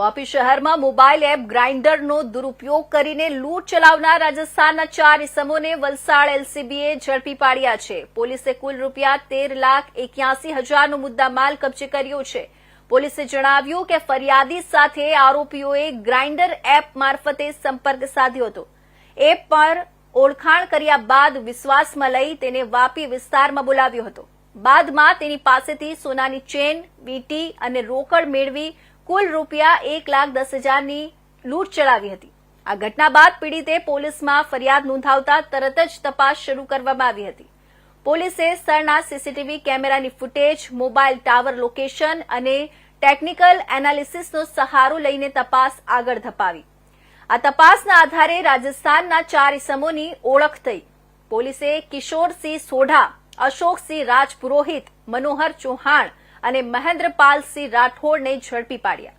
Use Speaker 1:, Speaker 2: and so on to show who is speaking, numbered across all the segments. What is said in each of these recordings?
Speaker 1: વાપી શહેરમાં mobile app ગ્રાઇન્ડરનો દુરુપયોગ કરીને લૂંટ ચલાવનાર રાજસ્થાનના ચાર ઇસમોને વલસાડ એલસીબીએ ઝડપી પાડ્યા છે. પોલીસે કુલ રૂપિયા તેર લાખ એક્યાસી હજારનો મુદ્દામાલ કબજે કર્યો છે. પોલીસે જણાવ્યું કે ફરિયાદી સાથે આરોપીઓએ ગ્રાઇન્ડર એપ મારફતે સંપર્ક સાધ્યો હતો. એપ પર ઓળખાણ કર્યા બાદ વિશ્વાસમાં લઈ તેને વાપી વિસ્તારમાં બોલાવ્યો હતો. બાદમાં તેની પાસેથી સોનાની ચેન, વીટી અને રોકડ મેળવી કુલ રૂપિયા એક લાખ દસ હજારની લૂંટ ચલાવી હતી. આ ઘટના બાદ પીડિતે પોલીસમાં ફરિયાદ નોંધાવતા તરત જ તપાસ શરૂ કરવામાં આવી હતી. પોલીસે સ્થળના સીસીટીવી કેમેરાની ફૂટેજ, મોબાઈલ ટાવર લોકેશન અને ટેકનિકલ એનાલિસિસનો સહારો લઈને તપાસ આગળ ધપાવી. આ તપાસના આધારે રાજસ્થાનના ચાર ઇસમોની ઓળખ થઈ. પોલીસે કિશોરસિંહ સોઢા, અશોકસિંહ રાજપુરોહિત, મનોહર ચૌહાણ અને મહેન્દ્રપાલસિંહ રાઠોડને ઝડપી પાડ્યા.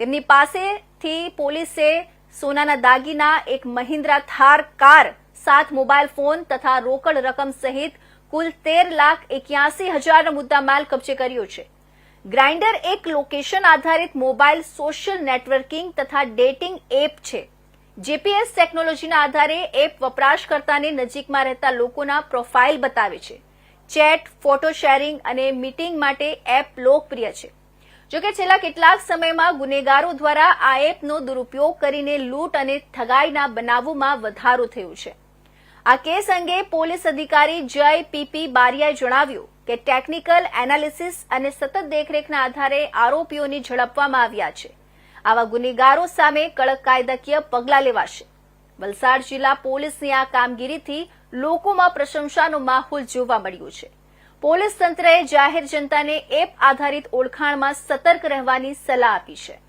Speaker 1: તેમની પાસેથી પોલીસે સોનાના દાગીના, એક મહિન્દ્રા થાર કાર, સાત મોબાઈલ ફોન તથા રોકડ રકમ સહિત કુલ તેર લાખ એક્યાસી હજારનો મુદ્દામાલ કબજે કર્યો છે. ગ્રાઇન્ડર એક લોકેશન આધારિત મોબાઈલ સોશિયલ નેટવર્કિંગ તથા ડેટિંગ એપ છે. જીપીએસ ટેકનોલોજીના આધારે એપ વપરાશકર્તાને નજીકમાં રહેતા લોકોના પ્રોફાઇલ બતાવે છે. ચેટ, ફોટો શેરિંગ અને મીટિંગ માટે એપ લોકપ્રિય છે. જોકે છેલ્લા કેટલાક સમયમાં ગુનેગારો દ્વારા આ એપનો દુરુપયોગ કરીને લૂંટ અને ઠગાઈના બનાવોમાં વધારો થયો છે. આ કેસ અંગે પોલીસ અધિકારી જય પીપી બારિયાએ જણાવ્યું કે ટેકનિકલ એનાલિસિસ અને સતત દેખરેખના આધારે આરોપીઓને ઝડપવામાં આવ્યા છે. આવા ગુનેગારો સામે કડક કાયદાકીય પગલાં લેવાશે. વલસાડ જિલ્લા પોલીસની આ કામગીરીથી લોકોમાં પ્રશંસાનો માહોલ જોવા મળ્યો છે. પોલીસ તંત્રએ જાહેર જનતાને એપ આધારિત ઓળખાણમાં સતર્ક રહેવાની સલાહ આપી છે.